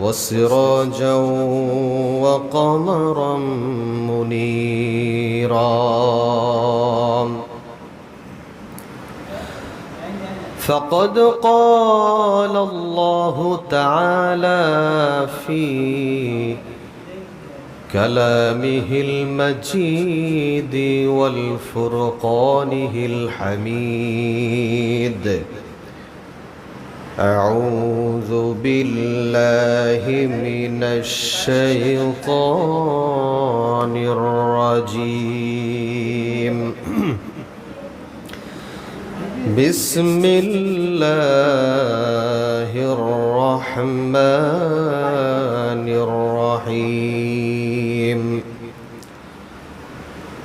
وسراجا وقمرا منيرا. فقد قال الله تعالى في كلامه المجيد والفرقانه الحميد أعوذ بالله الشيطان الرجيم. بسم الله الرحمن الرحيم.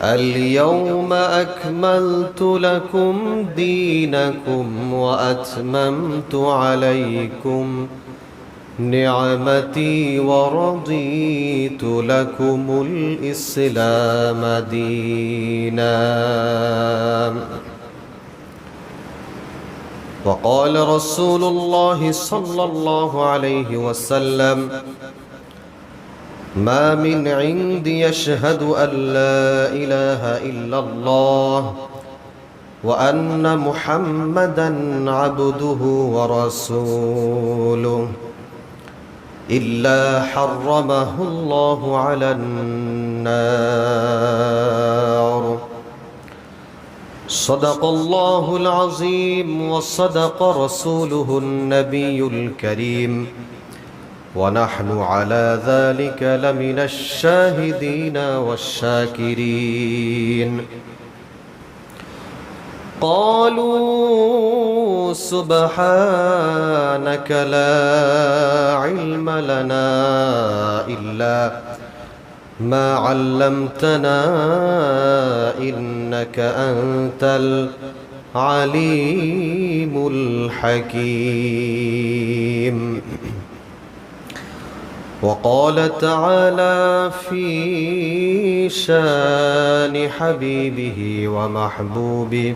اليوم أكملت لكم دينكم وأتممت عليكم نعمتي ورضيت لكم الإسلام دينا. وقال رسول الله صلى الله عليه وسلم ما من عند يشهد أن لا إله إلا الله وأن محمدا عبده ورسوله. إلا حرمه الله على النار. صدق الله العظيم وصدق رسوله النبي الكريم. ونحن على ذلك لمن الشاهدين والشاكرين. قالوا سبحانك لا علم لنا إلا ما علمتنا إنك أنت العليم الحكيم. وقال تعالى في شان حبيبه ومحبوبه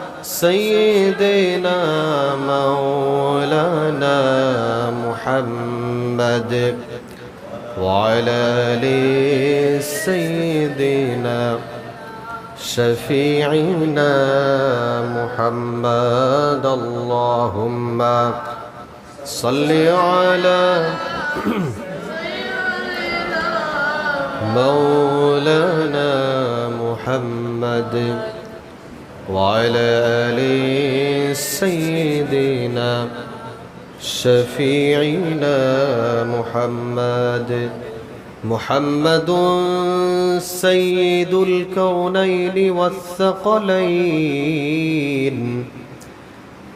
سيدنا مولانا محمد وعلى آل سيدنا شفيعنا محمد. اللهم صل على مولانا محمد. وعلى آل سيدنا شفيعنا محمد. محمد سيد الكونين والثقلين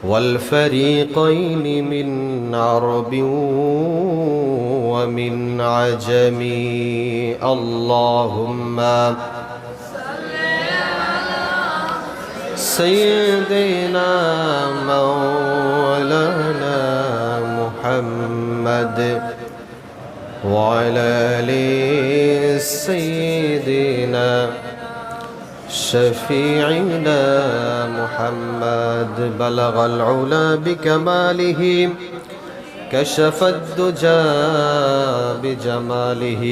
والفريقين من عرب ومن عجم. اللهم سيدنا مولانا محمد وعلى آل سيدنا شفيعنا محمد. بلغ العلا بكماله كشف الدجى بجماله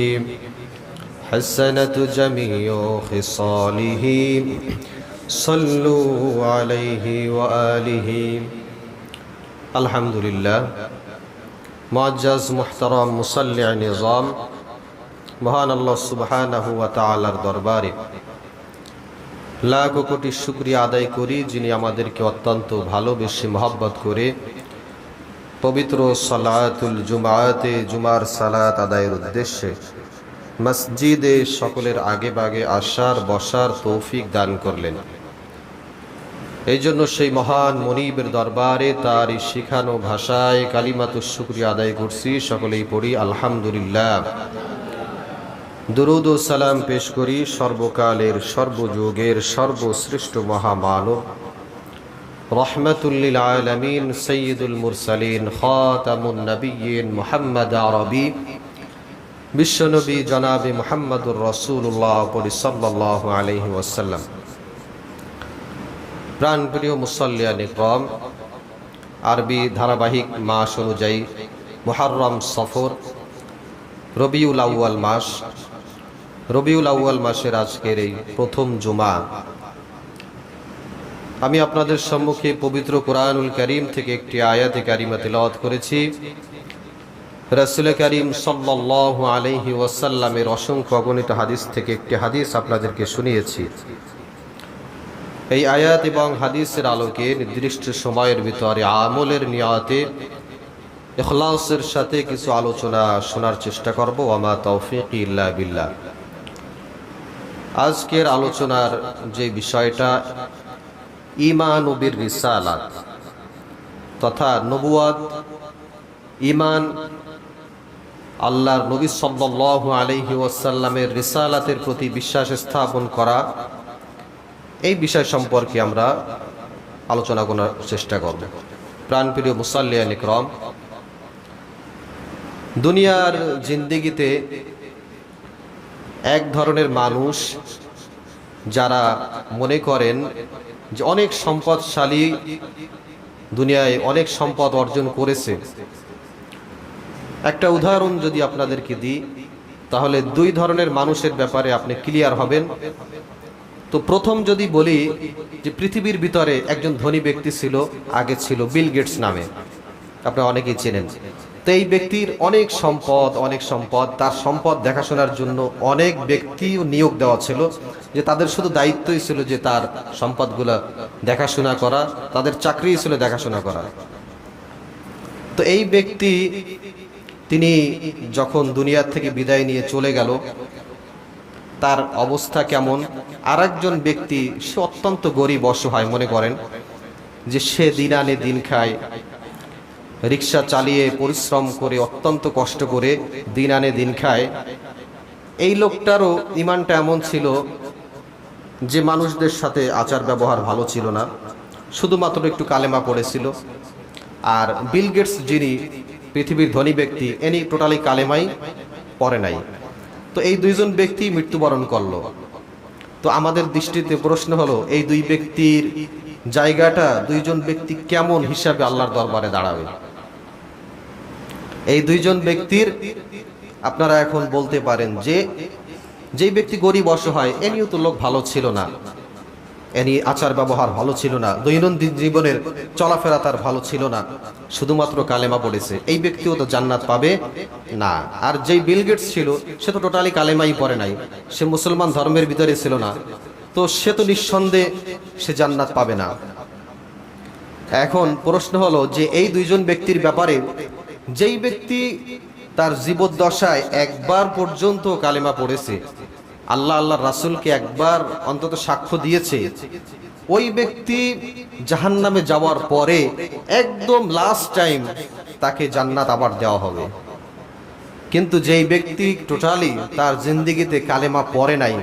حسنت جميع خصاله. صلوا عليه وآله الحمد لله معجز محترم মুসল্লি নিজাম মহান আল্লাহ সুবহানাহু ওয়া তাআলার দরবারে লাখ কোটি শুক্রিয়া আদায় করি যিনি আমাদেরকে অত্যন্ত ভালোবেসে মহব্বত করে পবিত্র সালাতুল জুমাতে জুমার সালাত আদায়ের উদ্দেশ্যে মসজিদে সকলের আগে বাগে আসার, বসার তৌফিক দান করলেন। এই জন্য সেই মহান মনিবের দরবারে তার এই শিখানো ভাষায় কালিমাতু শুক্রিয়া আদায় করছি। সকলেই পড়ি, আলহামদুলিল্লাহ। দুরুদ সালাম পেশ করি, সর্বকালের, সর্বযুগের, সর্বশ্রেষ্ঠ মহামানব। রহমতুল্লিল আলমিন, সৈয়দুল মুরসালিন, খাতামুন নবীন মোহাম্মদ আরবি। বিশ্বনবী জনাবে মোহাম্মদুর রসুল্লাহ পরি সাল্লাহ আলহি ওয়াসাল্লাম। প্রাণপ্রিয় মুসল্লিয়া নিক্রম, আরবি ধারাবাহিক মাস অনুযায়ী মোহাররম সফর রবিউল আউয়াল মাস। রবিউল আউয়াল মাসের আজকের এই প্রথম জুমা। আমি আপনাদের সম্মুখে পবিত্র কোরআনুল করিম থেকে একটি আয়াতে কারিমা তেলাওয়াত করেছি। রাসুল করিম সাল্লাহ আলহি ওয়াসাল্লামের অসংখ্য অগণিত হাদিস থেকে একটি হাদিস আপনাদেরকে শুনিয়েছি। এই আয়াত এবং হাদিসের আলোকে নির্দিষ্ট সময়ের ভিতরে আমলের নিয়াতে, ইখলাসের সাথে কিছু আলোচনা শোনার চেষ্টা করব। আমা তৌফিক ইল্লা বিল্লাহ। আজকের আলোচনার যে বিষয়টা ইমান উবির রিসালাত তথা নবুয়াদ ইমান আল্লাহর নবী সাল্লাল্লাহু আলাইহি ওয়াসাল্লামের রিসালাতের প্রতি বিশ্বাস স্থাপন করা। এই বিষয় সম্পর্কে আমরা আলোচনা করার চেষ্টা করব। প্রাণপ্রিয় মুসাল্লিয়া নিক্রম দুনিয়ার জিন্দিগিতে এক ধরনের মানুষ যারা মনে করেন যে অনেক সম্পদশালী দুনিয়ায় অনেক সম্পদ অর্জন করেছে। একটা উদাহরণ যদি আপনাদেরকে দিই, তাহলে দুই ধরনের মানুষের ব্যাপারে আপনি ক্লিয়ার হবেন। তো প্রথম যদি বলি যে পৃথিবীর ভিতরে একজন ধনী ব্যক্তি ছিল, আগে ছিল বিল গেটস নামে। আপনারা অনেকেই চেনেন। তো এই ব্যক্তির অনেক সম্পদ অনেক সম্পদ, তার সম্পদ দেখাশোনার জন্য অনেক ব্যক্তিও নিয়োগ দেওয়া ছিল, যে তাদের শুধু দায়িত্বই ছিল যে তার সম্পদগুলো দেখাশোনা করা, তাদের চাকরি ছিল দেখাশোনা করা। তো এই ব্যক্তি তিনি যখন দুনিয়ার থেকে বিদায় নিয়ে চলে গেল, তার অবস্থা কেমন? আর একজন ব্যক্তি, সে অত্যন্ত গরিব, অসহায়, মনে করেন যে সে দিন আনে দিন খায়। রিক্সা চালিয়ে পরিশ্রম করে, অত্যন্ত কষ্ট করে দিন আনে দিন খায়। এই লোকটারও ইমানটা এমন ছিল যে মানুষদের সাথে আচার ব্যবহার ভালো ছিল না। শুধুমাত্র একটু কালেমা পড়েছিল। আর বিল গেটস যিনি পৃথিবীর ধনী ব্যক্তি এনি টোটালি কালেমাই পরে নাই। তো এই দুইজন ব্যক্তি মৃত্যুবরণ করল। তো আমাদের দৃষ্টিতে প্রশ্ন হলো, এই দুই ব্যক্তির জায়গাটা, দুইজন ব্যক্তি কেমন হিসাবে আল্লাহর দরবারে দাঁড়াবে? এই দুইজন ব্যক্তির, আপনারা এখন বলতে পারেন যে, যেই ব্যক্তি গরিব অসহায়, এনিও তো লোক ভালো ছিল না। এনি আচার ব্যবহার ভালো ছিল না। দৈনন্দিন জীবনের চলাফেরা তার ভালো ছিল না। শুধুমাত্র কালেমা পড়েছে। এই ব্যক্তিও তো জান্নাত পাবে? না। আর যেই বিল গেটস ছিল, সে তো টোটালি কালেমাই পড়ে নাই। সে মুসলমান ধর্মের ভিতরে ছিল না। তো সে তো নিঃসন্দেহে সে জান্নাত পাবে না। এখন প্রশ্ন হলো যে এই দুইজন ব্যক্তির ব্যাপারে, যেই ব্যক্তি তার জীবদ্দশায় একবার পর্যন্ত কালেমা পড়েছে আল্লাহ আল্লাহ রাসুলকে একবার অন্তত সাক্ষ্য দিয়েছে। ওই ব্যক্তি জাহান্নামে যাওয়ার পরে একদম লাস্ট টাইম তাকে জান্নাত আবার দেওয়া হবে। কিন্তু যেই ব্যক্তি টোটালি তার জিন্দিগিতে কালেমা পড়ে নাই,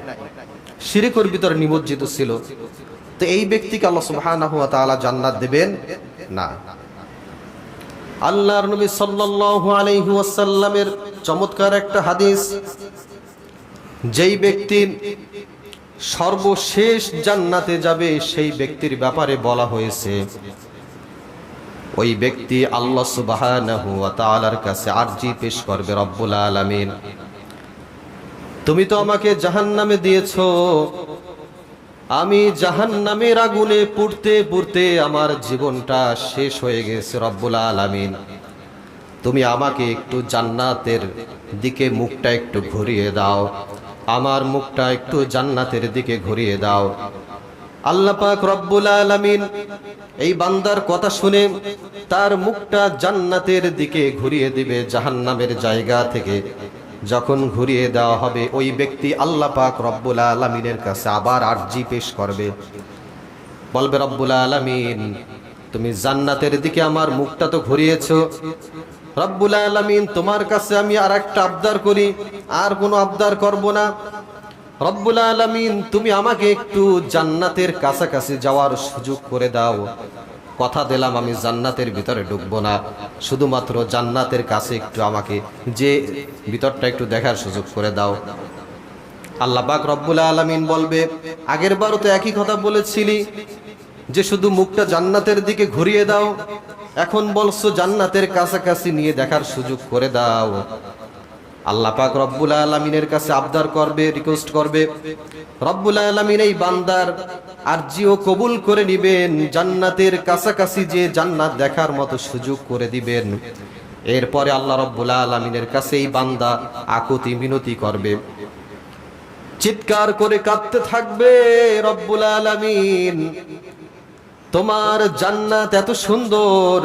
শিরিকর ভিতরে নিমজ্জিত ছিল, তো এই ব্যক্তিকে আল্লাহ সুবহানাহু জান্নাত দেবেন? না। আল্লাহর নবী সাল্লাল্লাহু আলাইহি চমৎকার একটা হাদিস যেই ব্যক্তি সর্বশেষ জান্নাতে যাবে, সেই ব্যক্তির ব্যাপারে বলা হয়েছে। ওই ব্যক্তি আল্লাহ তাআলার কাছে আরজি পেশ করবে, রব্বুল আলামিন। তুমি তো আমাকে জাহান্নামে দিয়েছ। আমি জাহান্নামের আগুনে পুড়তে পুড়তে আমার জীবনটা শেষ হয়ে গেছে, রব্বুল আলামিন। তুমি আমাকে একটু জান্নাতের দিকে মুখটা একটু ঘুরিয়ে দাও। আমার মুখটা একটু জান্নাতের দিকে ঘুরিয়ে দাও। আল্লাহ পাক রব্বুল আলামিন এই বান্দার কথা শুনে তার মুখটা জান্নাতের দিকে ঘুরিয়ে দিবে জাহান্নামের জায়গা থেকে। যখন ঘুরিয়ে দেওয়া হবে, ওই ব্যক্তি আল্লাহ পাক রব্বুল আলামিনের কাছে আবার আর্জি পেশ করবে। বলবে, রব্বুল আলামিন, তুমি জান্নাতের দিকে আমার মুখটা তো ঘুরিয়েছো। রব্বুল আলামিন তোমার কাছে আমি আর একটা আবদার করি, আর কোনো আবদার করব না। রব্বুল আলামিন, তুমি আমাকে একটু জান্নাতের কাছাকাছি যাওয়ার সুযোগ করে দাও। কথা দিলাম, আমি জান্নাতের ভিতরে ঢুকবো না। শুধুমাত্র জান্নাতের কাছে একটু আমাকে যে ভিতরটা একটু দেখার সুযোগ করে দাও। আল্লাহ পাক রব্বুল আলামিন বলবে, আগের বারও তো একই কথা বলেছিলি, যে শুধু মুখটা জান্নাতের দিকে ঘুরিয়ে দাও এখন বলছো জান্নাতের কাছাকাছি নিয়ে দেখার সুযোগ করে দাও। আল্লাহ পাক রব্বুল আলমিনের কাছে আবদার করবে রিকোয়েস্ট করবে। রব্বুল আলমিন এই বান্দার আরজিও কবুল করে নিবেন, জান্নাতের কাছাকাছি যে জান্নাত দেখার মতো সুযোগ করে দিবেন। এরপরে আল্লাহ রব্বুল আলমিনের কাছে এই বান্দা আকুতি মিনতি করবে। চিৎকার করে কাঁদতে থাকবে রব্বুল আলামিন। তোমার জান্নাত এত সুন্দর।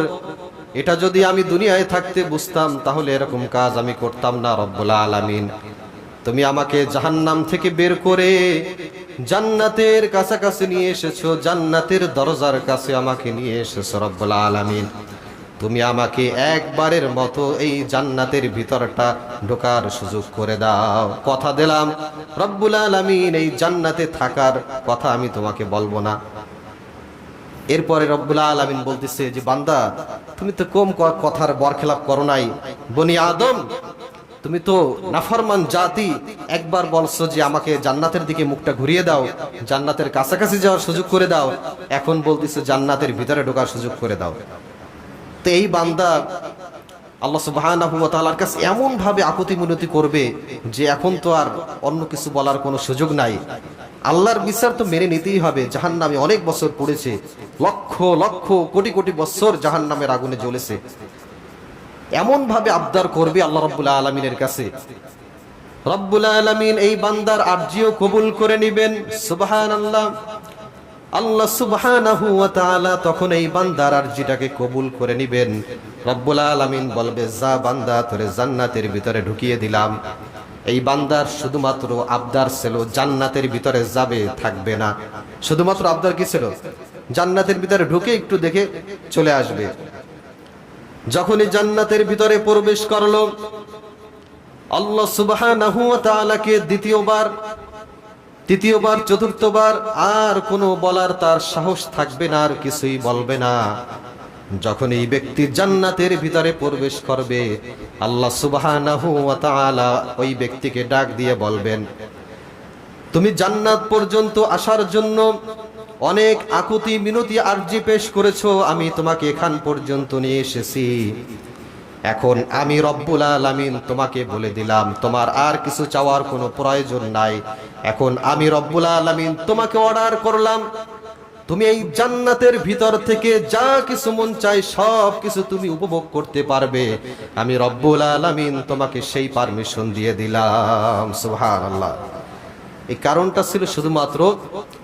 এটা যদি আমি দুনিয়ায় থাকতে বুঝতাম, তাহলে এরকম কাজ আমি করতাম না রব্বুল আলামিন। তুমি আমাকে জাহান্নাম থেকে বের করে জান্নাতের কাছাকাছি নিয়ে এসেছ, জান্নাতের দরজার কাছে আমাকে নিয়ে এসেছ রব্বুল আলামিন। তুমি আমাকে একবারের মতো এই জান্নাতের ভিতরটা ঢোকার সুযোগ করে দাও। কথা দিলাম, রব্বুল আলামিন, এই জান্নাতে থাকার কথা আমি তোমাকে বলব না। এরপরে রব্বুল আলামিন বলতেছে যে, বান্দা, তুমি তো কম কথার বরখেলাপ করো নাই। বনি আদম, তুমি তো নাফরমান জাতি। একবার বলছো যে, আমাকে জান্নাতের দিকে মুখটা ঘুরিয়ে দাও, জান্নাতের কাছাকাছি যাওয়ার সুযোগ করে দাও। এখন বলতেছে, জান্নাতের ভিতরে ঢোকার সুযোগ করে দাও। তো এই বান্দা আল্লাহ তাআলার কাছে এমন ভাবে আকুতি মিনতি করবে যে, এখন তো আর অন্য কিছু বলার কোনো সুযোগ নাই। আল্লাহর বিচার তো মেনে নিতেই হবে। জাহান্নামে অনেক বছর পড়েছে। লক্ষ লক্ষ, কোটি কোটি বছর জাহান্নামের আগুনে জ্বলেছে। এমন ভাবে আবদার করবে আল্লাহ রাব্বুল আলামিনের কাছে। রব্বুল আলামিন এই বান্দার আরজিও কবুল করে নেবেন। সুবহানাল্লাহ। আল্লাহ সুবহানাহু ওয়া তখন এই বান্দার আরজিটাকে কবুল করে নেবেন। রব্বুল আলামিন বলবে, যা বান্দা তোরে জান্নাতের ভিতরে ঢুকিয়ে দিলাম। এই বান্দার শুধুমাত্র আবদার ছিল, জান্নাতের ভিতরে যাবে, থাকবে না। শুধুমাত্র আবদার কি ছিল? জান্নাতের ভিতরে ঢুকে একটু দেখে চলে আসবে। যখনই জান্নাতের ভিতরে প্রবেশ করল, আল্লাহ তাআলাকে দ্বিতীয়বার, তৃতীয়বার, চতুর্থবার আর কোনো বলার তার সাহস থাকবে না আর কিছুই বলবে না। যখন এই ব্যক্তি জান্নাতের ভিতরে প্রবেশ করবে, আল্লাহ তাআলা ওই ব্যক্তিকে ডাক দিয়ে বলবেন, তুমি জান্নাত পর্যন্ত আসার জন্য অনেক আকুতি, মিনতি, আর্জি পেশ করেছ। আমি তোমাকে এখান পর্যন্ত নিয়ে এসেছি। এখন আমি রব্বুল আলামিন তোমাকে বলে দিলাম, তোমার আর কিছু চাওয়ার কোনো প্রয়োজন নাই। এখন আমি রব্বুল আলামিন তোমাকে অর্ডার করলাম তুমি এই জান্নাতের ভিতর থেকে যা কিছু মন চাই সব কিছু তুমি উপভোগ করতে পারবে। আমি রব্বুল আলামিন তোমাকে সেই পারমিশন দিয়ে দিলাম। সুবহানাল্লাহ। এই কারণটা ছিল শুধুমাত্র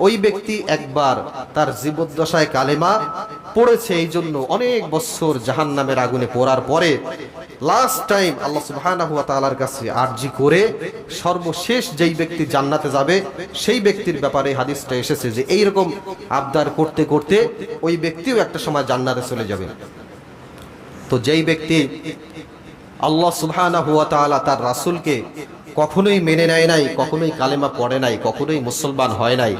ওই ব্যক্তি একবার তার জীবদ্দশায় কালেমা পড়েছে, এই জন্য অনেক বছর জাহান নামের আগুনে পড়ার পরে লাস্ট টাইম আল্লাহ তাআলার কাছে আরজি করে সর্বশেষ যেই ব্যক্তি জান্নাতে যাবে, সেই ব্যক্তির ব্যাপারে হাদিসটা এসেছে যে এই রকম আবদার করতে করতে ওই ব্যক্তিও একটা সময় জান্নাতে চলে যাবে। তো যেই ব্যক্তি আল্লাহ তাআলা তার রাসূলকে কখনোই মেনে নেয় নাই, কখনোই কালেমা পড়ে নাই, কখনোই মুসলমান হয় নাই।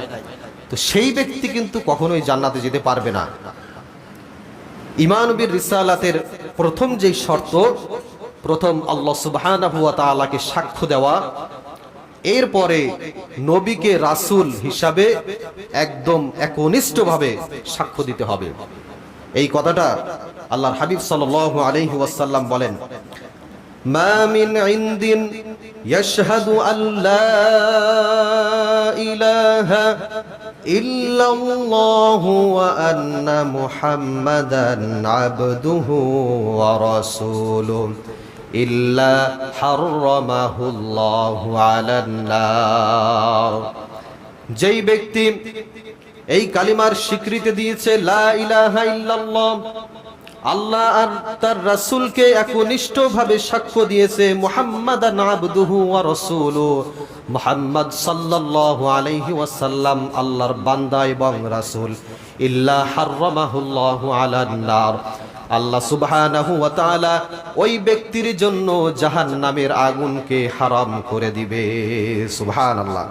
তো সেই ব্যক্তি কিন্তু কখনোই জান্নাতে যেতে পারবে না। ইমানবীর রিসালাতের প্রথম যেই শর্ত, প্রথম আল্লাহ ওয়া সাক্ষ্য দেওয়া, এরপরে নবীকে রাসূল হিসাবে একদম একনিষ্ঠভাবে সাক্ষ্য দিতে হবে। এই কথাটা আল্লাহর হাবিব সাল্লাল্লাহু আলাইহি ওয়াসাল্লাম বলেন ইয়াশহাদু আল্লা ইলাহা ইল্লাল্লাহু ওয়া আন্না মুহাম্মাদান আবদুহু ওয়া রাসূলুহু ইল্লা হাররামাহুল্লাহু আলান নার যেই ব্যক্তি এই কালিমার স্বীকৃতি দিয়েছে, লা ইলাহা ইল্লাল্লাহ আল্লাহ আর তার রাসূলকে একনিষ্ঠভাবে সাক্ষ্য দিয়েছে রাসূলুহু মুহাম্মদ সাল্লাল্লাহু আলাইহি ওয়াসাল্লাম আল্লাহর বান্দা এবং রাসূল। আলান আল্লাহ তাআলা ওই ব্যক্তির জন্য জাহান্নামের আগুনকে হারাম করে দিবে। সুবহানাল্লাহ।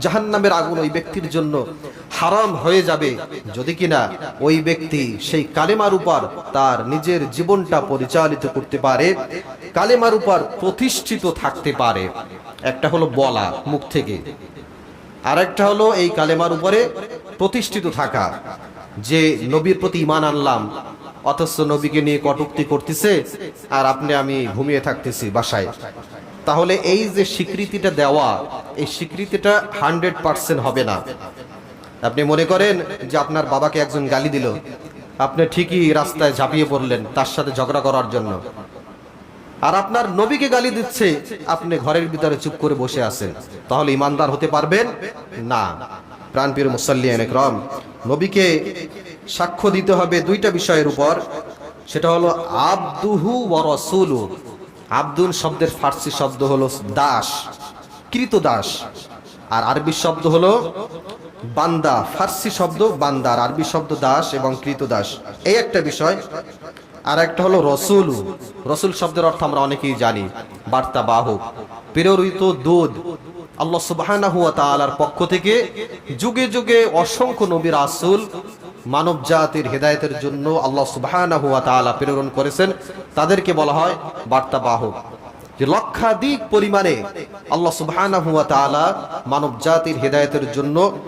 জাহান্নামের আগুন ওই ব্যক্তির জন্য হারাম হয়ে যাবে। যদি কিনা ওই ব্যক্তি সেই কালেমার উপর তার নিজের জীবনটা পরিচালিত করতে পারে, কালেমার উপর প্রতিষ্ঠিত থাকতে পারে। একটা হলো বলা মুখ থেকে। আর একটা হলো এই কালেমার উপরে প্রতিষ্ঠিত থাকা। যে নবীর প্রতি ইমান আনলাম, অথচ নবীকে নিয়ে কটুক্তি করতেছে, আর আপনি আমি ঘুমিয়ে থাকতেছি বাসায়। তাহলে এই যে স্বীকৃতিটা দেওয়া, এই স্বীকৃতিটা হান্ড্রেড পার্সেন্ট হবে না। আপনি মনে করেন যে আপনার বাবাকে একজন গালি দিল, আপনি ঠিকই রাস্তায় ঝাঁপিয়ে পড়লেন তার সাথে ঝগড়া করার জন্য। আর আপনার নবীকে গালি দিচ্ছে, আপনি ঘরের ভিতরে চুপ করে বসে আছেন। তাহলে ইমানদার হতে পারবেন? না। প্রাণপ্রিয় মুসাল্লিয়ান একরম, নবীকে সাক্ষ্য দিতে হবে দুইটা বিষয়ের উপর। সেটা হলো আব্দুহু ওয়া রাসূলু আব্দুল শব্দের ফার্সি শব্দ হলো দাস, কৃত দাস। আর আরবি শব্দ হলো বান্দা, ফার্সি শব্দ বান্দার আরবি শব্দ দাস এবং কৃত দাস। এই একটা বিষয়। আর একটা হলো রসুল। রসুল শব্দের অর্থ আমরা অনেকেই জানি। বার্তা বাহক। প্রেরিত দুধ আল্লাহ তাআলার পক্ষ থেকে যুগে যুগে অসংখ্য নবী রাসূল মানব জাতির হেদায়েতের জন্য আল্লাহ সুবহানাহু ওয়া তাআলা প্রেরণ করেছেন। তাদেরকে বলা হয় বার্তা বাহক যে লক্ষাধিক পরিমাণে আল্লাহ সুবহানাহু ওয়া তাআলা মানব জাতির হেদায়েতের জন্য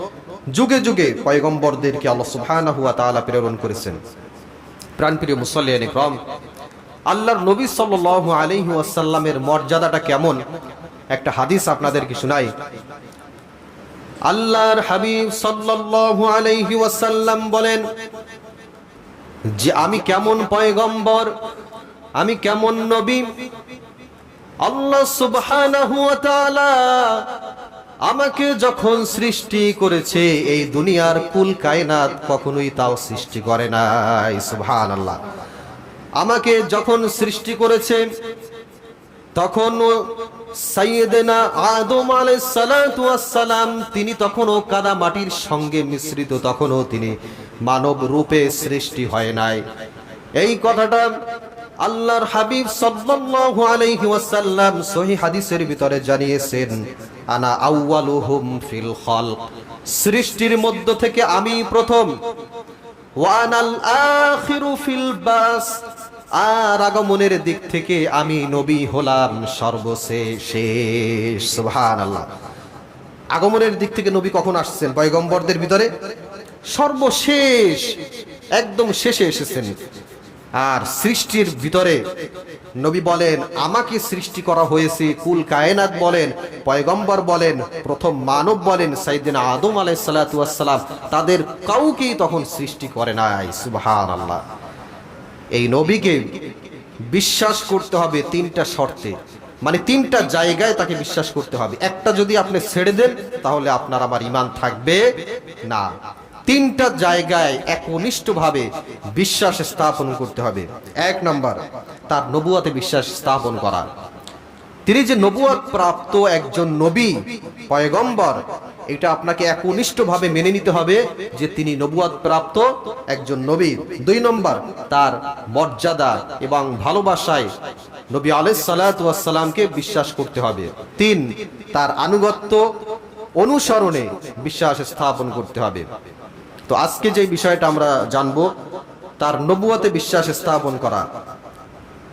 যুগে যুগে পয়গম্বরদেরকে আল্লাহ সুবহানাহু ওয়া তাআলা প্রেরণ করেছেন। প্রাণপ্রিয় মুসল্লিয়ান ইকরাম আল্লাহর নবী সাল্লাল্লাহু আলাইহি ওয়াসাল্লামের মর্যাদাটা কেমন? একটা হাদিস আপনাদেরকে শোনাই। আল্লাহর হাবিব সাল্লাল্লাহু আলাইহি ওয়াসাল্লাম বলেন যে আমি কেমন পয়গম্বর, আমি কেমন নবী? আল্লাহ সুবহানাহু ওয়া তাআলা আমাকে যখন সৃষ্টি করেছে, এই দুনিয়ার কুল কায়নাত কখনোই তাও সৃষ্টি করে নাই, সুবহানাল্লাহ। আমাকে যখন সৃষ্টি করেছে, তখন তিনি তখনও কাদা মাটির সঙ্গে মিশ্রিত, তখনও তিনি মানব রূপে সৃষ্টি হয় নাই। এই কথাটা আল্লাহর হাবিব সাল্লাল্লাহু আলাইহি সহিহ হাদিসের ভিতরে জানিয়েছেন, আনা আউয়ালুহুম ফিল খালক সৃষ্টির মধ্য থেকে আমি প্রথম ওয়ানাল আখিরু ফিল বাস আর আগমনের দিক থেকে আমি নবী হলাম সর্বশেষ সুবহানাল্লাহ। আগমনের দিক থেকে নবী কখন আসছেন? পয়গম্বরদের ভিতরে? সর্বশেষ, একদম শেষে এসেছেন। আর সৃষ্টির ভিতরে নবী বলেন, আমাকে সৃষ্টি করা হয়েছে। কুল কায়নাত বলেন, পয়গম্বর বলেন, প্রথম মানব বলেন সাইদিন আদম আলাই সালাতাম তাদের কাউকেই তখন সৃষ্টি করে নাই। সুবাহান আল্লাহ এই নবীকে বিশ্বাস করতে হবে তিনটা শর্তে। মানে তিনটা জায়গায় তাকে বিশ্বাস করতে হবে। একটা যদি আপনি ছেড়ে দেন, তাহলে আপনার আমার ইমান থাকবে না। তিনটা জায়গায় একনিষ্ঠভাবে বিশ্বাস স্থাপন করতে হবে। এক নম্বর, তার নবুয়াতে বিশ্বাস স্থাপন করা। তিনি যে নবুয়াত প্রাপ্ত একজন নবী, পয়গম্বর এটা আপনাকে একনিষ্ঠভাবে মেনে নিতে হবে যে তিনি নবুয়াত প্রাপ্ত একজন নবী। দুই নম্বর, তার মর্যাদা এবং ভালোবাসায় নবী আলাইহিস সালাতু বিশ্বাস করতে হবে। তিন, তার আনুগত্য অনুসরণে বিশ্বাস স্থাপন করতে হবে। তো আজকে যে বিষয়টা আমরা জানব, তার নবুয়াতে বিশ্বাস স্থাপন করা।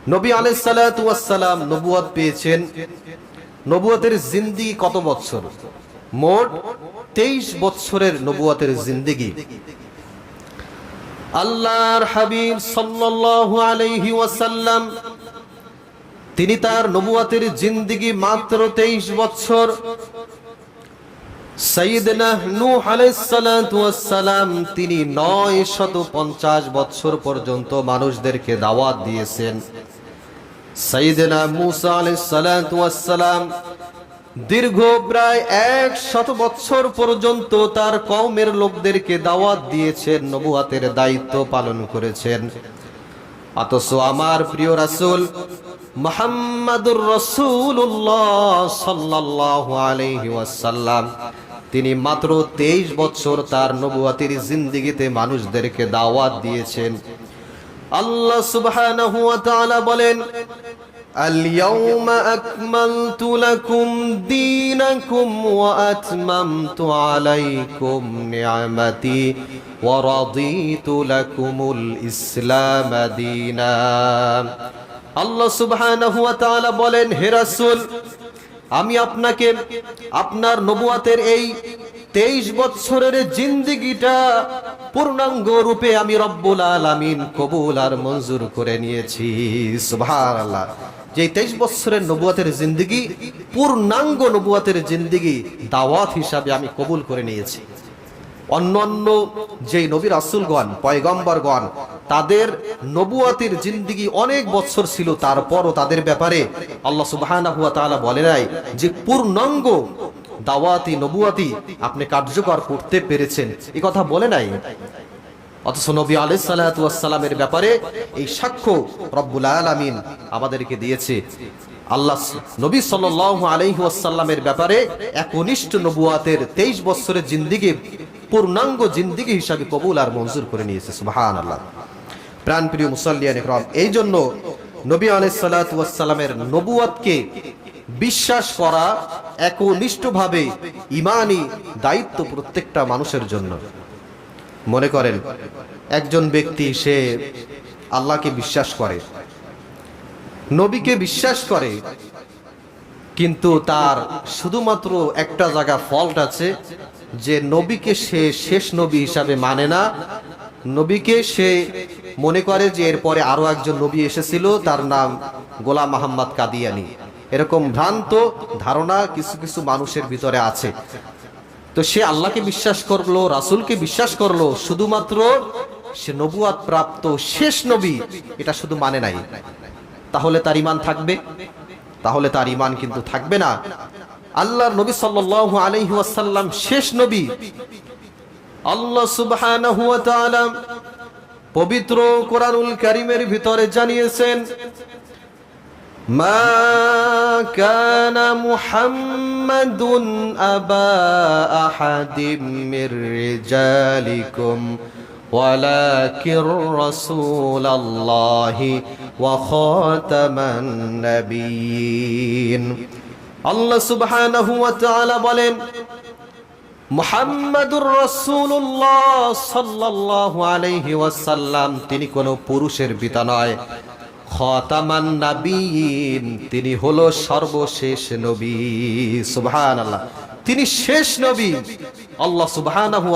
নবী আলাইসালাম নবুয়াত পেয়েছেন। নবুয়াতের জিন্দিগি কত বছর? মোট তেইশ বছরের নবুয়াতের জিন্দিগি। আল্লাহর হাবিব সাল্লাল্লাহু আলাইহি ওয়াসাল্লাম, তিনি তার নবুয়াতের জিন্দিগি মাত্র তেইশ বছর সাইয়েদনা নূহ আলাইহিসসালাতু ওয়াসসালাম, তিনি 950 বছর পর্যন্ত মানুষদেরকে দাওয়াত দিয়েছেন। সাইয়েদনা মূসা ওয়াসসালাম দীর্ঘ প্রায় এক শত বৎসর পর্যন্ত তার কওমের লোকদেরকে দাওয়াত দিয়েছেন, নবুয়াতের দায়িত্ব পালন করেছেন। অথচ আমার প্রিয় রাসূল মোহাম্মদুর রসুল্লাহ সাল্লাহ আলহি ওয়াসাল্লাম, তিনি মাত্র তেইশ বছর তার নবুয়াতির জিন্দিগিতে মানুষদেরকে দাওয়াত দিয়েছেন। আল্লাহ তাআলা বলেন اليوم أكملت لكم دينكم وأتممت عليكم نعمتي ورضيت لكم الإسلام دينا আল্লাহ সুবহানাহু ওয়া তাআলা বলেন হে রাসূল আমি আপনাকে আপনার নবুয়াতের এই তেইশ বছরের জিন্দিগিটা পূর্ণাঙ্গ রূপে আমি রব্বুল আলামিন কবুল আর মঞ্জুর করে নিয়েছি সুবহানাল্লাহ যে তেইশ বছরের নবুয়াতের জিন্দিগি, পূর্ণাঙ্গ নবুয়াতের জিন্দিগি দাওয়াত হিসাবে আমি কবুল করে নিয়েছি। অন্যান্য যে নবী রাসুলগণ, পয়গম্বরগণ, তাদের নবুয়াতির জিন্দিগি অনেক বছর ছিল, তারপরও তাদের ব্যাপারে আল্লাহ তাআলা বলে নাই যে পূর্ণাঙ্গ দাওয়াতি নবুয়াতি আপনি কার্যকর করতে পেরেছেন। এই কথা বলে নাই? অথচ নবী আলাইহিস সালাতু ব্যাপারে এই সাক্ষ্য রব্বুল আলামিন আমাদেরকে দিয়েছে। আল্লাহ নবী সাল্লাল্লাহু আলাইহি ওয়াসাল্লামের ব্যাপারে একনিষ্ঠ নবুয়াতের 23 বছরের জিন্দেগি, পূর্ণাঙ্গ জিন্দেগি হিসাবে কবুল আর মঞ্জুর করে নিয়েছে। সুবহানাল্লাহ। প্রাণপ্রিয় মুসল্লিয়ান এই জন্য নবী আলাইহিস সালাতু নবুয়াতকে বিশ্বাস করা একনিষ্ঠভাবে ইমানি দায়িত্ব প্রত্যেকটা মানুষের জন্য। মনে করেন, একজন ব্যক্তি, সে আল্লাহকে বিশ্বাস করে, নবীকে বিশ্বাস করে, কিন্তু তার শুধুমাত্র একটা জায়গা ফল্ট আছে, যে নবীকে সে শেষ নবী হিসাবে মানে না। নবীকে সে মনে করে যে এরপরে আরও একজন নবী এসেছিল, তার নাম গোলাম মোহাম্মদ কাদিয়ানি। এরকম ভ্রান্ত ধারণা কিছু কিছু মানুষের ভিতরে আছে। তো সে আল্লাহকে বিশ্বাস করল, রাসুলকে বিশ্বাস করল, শুধুমাত্র সে নবুয়াত প্রাপ্ত শেষ নবী এটা শুধু মানে নাই। তাহলে তার ইমান থাকবে? তাহলে তার ইমান কিন্তু থাকবে না। আল্লাহর নবী সাল্লাল্লাহু আলাইহি শেষ নবী। আল্লাহ তাআলা পবিত্র কোরআনুল কারীমের ভিতরে জানিয়েছেন মা কানা মুহাম্মাদুন আবা আহাদিম মির রিজালিকুম ولكن رسول الله وخاتم النبيين আল্লাহ সুবহানাহু ওয়া তাআলা বলেন মুহাম্মাদুর রাসূলুল্লাহ সাল্লাল্লাহু আলাইহি ওয়াসাল্লাম তিনি কোনো পুরুষের পিতা নয় খতামান নাবিয়িন, তিনি হলো সর্বশেষ নবী। সুবহানাল্লাহ। তিনি শেষ নবী। আল্লাহ সুবহানাহু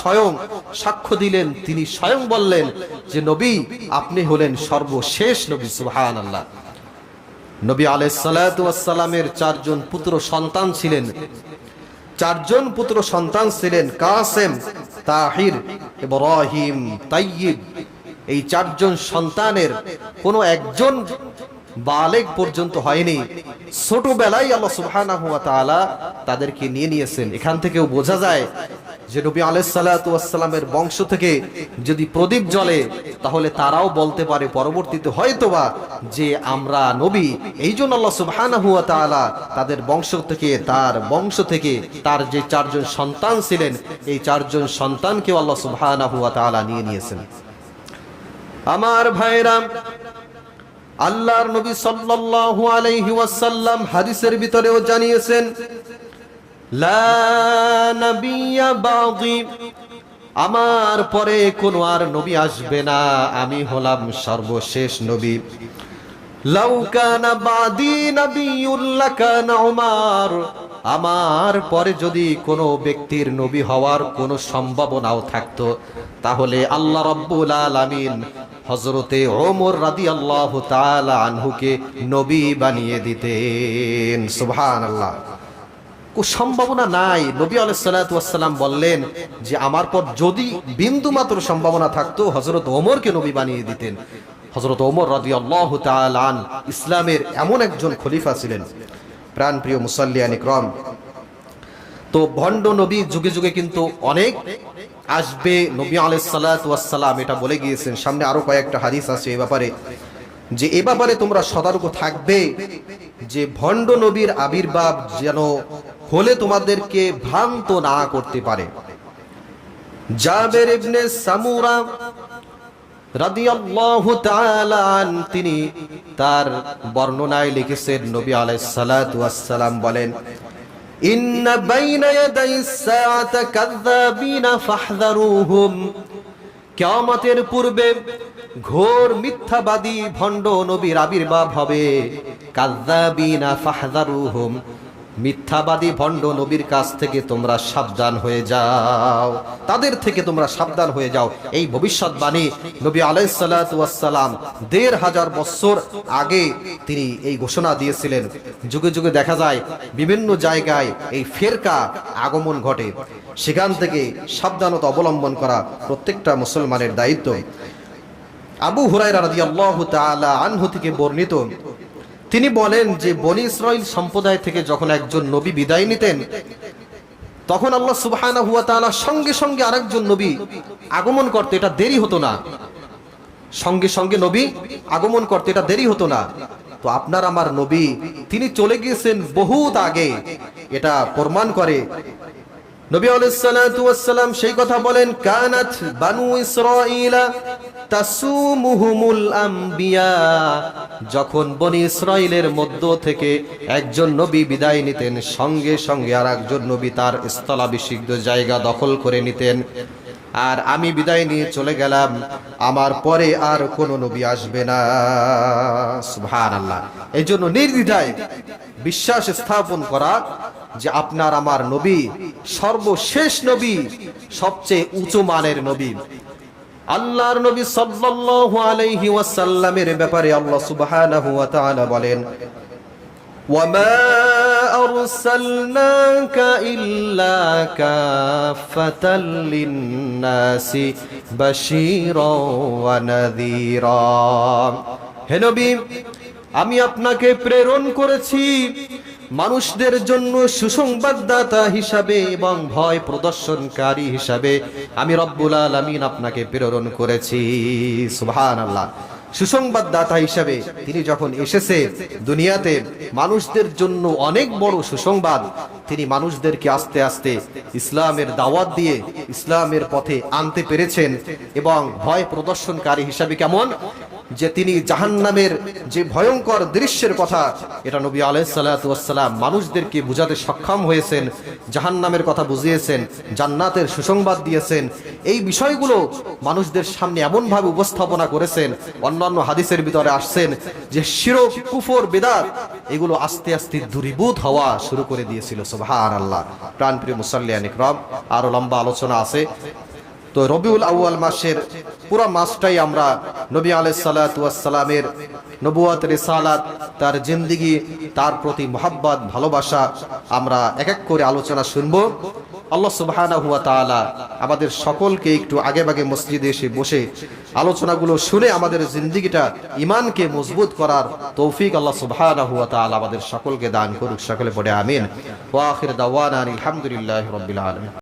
স্বয়ং সাক্ষ্য দিলেন, তিনি স্বয়ং বললেন যে, নবী, আপনি হলেন সর্বশেষ নবী। সুবহানাল্লাহ। নবী আলাইহিস সালাতু সালামের চারজন পুত্র সন্তান ছিলেন। চারজন পুত্র সন্তান ছিলেন কাসেম, তাহির, ইব্রাহিম, তাইয়িব এই চারজন সন্তানের কোনো একজন বালেক পর্যন্ত হয়নি। ছোটবেলায় আল্লাহ সুবহানাহু ওয়া তাআলা তাদেরকে নিয়ে নিয়েছেন। এখান থেকেও বোঝা যায় যে নবী আলাইসাল্লামের বংশ থেকে যদি প্রদীপ জ্বলে, তাহলে তারাও বলতে পারে পরবর্তীতে হয়তোবা যে আমরা নবী। এই জন্য আল্লাহ সুবহানাহু ওয়া তাআলা তাদের বংশ থেকে, তার বংশ থেকে, তার যে চারজন সন্তান ছিলেন, এই চারজন সন্তানকেও আল্লাহ সুবহানাহু ওয়া তাআলা নিয়ে নিয়েছেন। আমার ভাইরাম আল্লাহর নবী সাল্লাল্লাহু আলাইহি ওয়াসাল্লাম হাদিসের ভিতরেও জানিয়েছেন, লা নাবিয়্যা বাদি আমার পরে কোনো আর নবী আসবে না, আমি হলাম সর্বশেষ নবী। লাউ কানা বাদি নাবিয়্যুল লাকানা উমার, আমার পরে যদি কোনো ব্যক্তির নবী হওয়ার কোনো সম্ভাবনাও থাকতো, তাহলে আল্লাহ রব্বুল আলামিন হজরতে ওমর রাদি আল্লাহ আনহুকে নবী বানিয়ে দিতেন। সুবহান আল্লাহ সম্ভাবনা নাই। নবী আলাইসাল্লাম বললেন যে, আমার পর যদি বিন্দু মাত্র সম্ভাবনা থাকতো হজরত ওমরকে নবী বানিয়ে দিতেন। হজরত ওমর রাদি আল্লাহ আন ইসলামের এমন একজন খলিফা ছিলেন। প্রাণপ্রিয় মুসাল্লিয়ানি ক্রম তো ভণ্ড নবী যুগে যুগে কিন্তু অনেক আসবে, নবী আলাইসাল্লাম এটা বলে গিয়েছেন। সামনে আরও কয়েকটা হাদিস আছে এ ব্যাপারে। যে এ ব্যাপারে তোমরা সতর্ক থাকবে যে ভণ্ড নবীর আবির্ভাব যেন হলে তোমাদেরকে ভ্রান্ত না করতে পারে। সামুরা তিনি তার বর্ণনায় লিখেছেন, নবী ওয়াস সালাম বলেন ইন্ন بين يدي সাআতা كذابين فاحذروهم. কিয়ামতের পূর্বে ঘোর মিথ্যাবাদী ভণ্ড নবীর আবির্ভাব হবে। কাযাবিনা ফাহযারুহুম। মিথ্যাবাদী ভণ্ড নবীর কাছ থেকে তোমরা সাবধান হয়ে যাও। তাদের থেকে তোমরা সাবধান হয়ে যাও। এই ভবিষ্যৎবাণী নবী আলাইসাল্লাম দেড় হাজার বছর আগে তিনি এই ঘোষণা দিয়েছিলেন। যুগে যুগে দেখা যায়, বিভিন্ন জায়গায় এই ফেরকা আগমন ঘটে। সেখান থেকে সাবধানতা অবলম্বন করা প্রত্যেকটা মুসলমানের দায়িত্ব। আবু হুরাইরা রাদিয়াল্লাহু তাআলা আনহু থেকে বর্ণিত তিনি বলেন যে বনি ইসরায়েল সম্প্রদায় থেকে যখন একজন নবী বিদায় নিতেন, তখন আল্লাহ সুবহানাহু ওয়া তাআলা সঙ্গে সঙ্গে আরেকজন নবী আগমন করতে এটা দেরি হতো না। সঙ্গে সঙ্গে নবী আগমন করতে এটা দেরি হতো না। তো আপনার আমার নবী, তিনি চলে গিয়েছেন বহুত আগে। এটা প্রমাণ করে নবী সেই কথা বলেন, কানাত বানু ইসরাইলা আম্বিয়া যখন বনি ইসরাইলের মধ্য থেকে একজন নবী বিদায় নিতেন, সঙ্গে সঙ্গে আর একজন নবী তার স্থলাভিষিক্ত জায়গা দখল করে নিতেন। আর আমি বিদায় নিয়ে চলে গেলাম, আমার পরে আর কোনো নবী আসবে না সুবহান আল্লাহ এই জন্য নির্দ্বিধায় বিশ্বাস স্থাপন করা যে আপনার আমার নবী সর্বশেষ নবী সবচেয়ে উঁচু মানের নবী আল্লাহর নবী সাল্লাল্লাহু আলাইহি ওয়াসাল্লামের ব্যাপারে আল্লাহ সুবহানাহু ওয়া তাআলা বলেন وما أرسلناك إلا كافة للناس بشيرا ونذيرا হে নবী আমি আপনাকে প্রেরণ করেছি মানুষদের জন্য সুসংবাদদাতা হিসাবে এবং ভয় প্রদর্শনকারী হিসাবে। আমি রব্বুল আলামিন আপনাকে প্রেরণ করেছি। সুবহানাল্লাহ। সুসংবাদদাতা হিসাবে তিনি যখন এসেছে দুনিয়াতে, মানুষদের জন্য অনেক বড় সুসংবাদ। তিনি মানুষদেরকে আস্তে আস্তে ইসলামের দাওয়াত দিয়ে ইসলামের পথে আনতে পেরেছেন এবং ভয় প্রদর্শনকারী হিসাবে কেমন? যে তিনি জাহান্নামের যে ভয়ঙ্কর দৃশ্যের কথা, এটা নবী আলাইসাল্লাম মানুষদেরকে বুঝাতে সক্ষম হয়েছেন, জাহান্নামের কথা বুঝিয়েছেন, জান্নাতের সুসংবাদ দিয়েছেন। এই বিষয়গুলো মানুষদের সামনে এমনভাবে উপস্থাপনা করেছেন, অন্যান্য হাদিসের ভিতরে আসছেন যে শিরো কুফর, বেদাত, এগুলো আস্তে আস্তে দূরীভূত হওয়া শুরু করে দিয়েছিল। সোভার আল্লাহ প্রাণপ্রিয় মুসাল্লিয়ান ইকরম আরও লম্বা আলোচনা আছে। তো রবিউল আউয়াল মাসের পুরো মাসটাই আমরা নবী আলাইসালামের নবুয়াত, রেসালাত, তার জিন্দিগি, তার প্রতি মোহাব্বত, ভালোবাসা আমরা এক এক করে আলোচনা শুনব। আল্লাহ সুবহানাহু ওয়া তাআলা আমাদের সকলকে একটু আগে ভাগে মসজিদে এসে বসে আলোচনাগুলো শুনে আমাদের জিন্দিগিটা ইমানকে মজবুত করার তৌফিক আল্লাহ সুবহানাহু ওয়া তাআলা আমাদের সকলকে দান করুক, সকলে পড়ে আমিন। ওয়া দাওয়ান আলহামদুলিল্লাহি রাব্বিল আলামিন।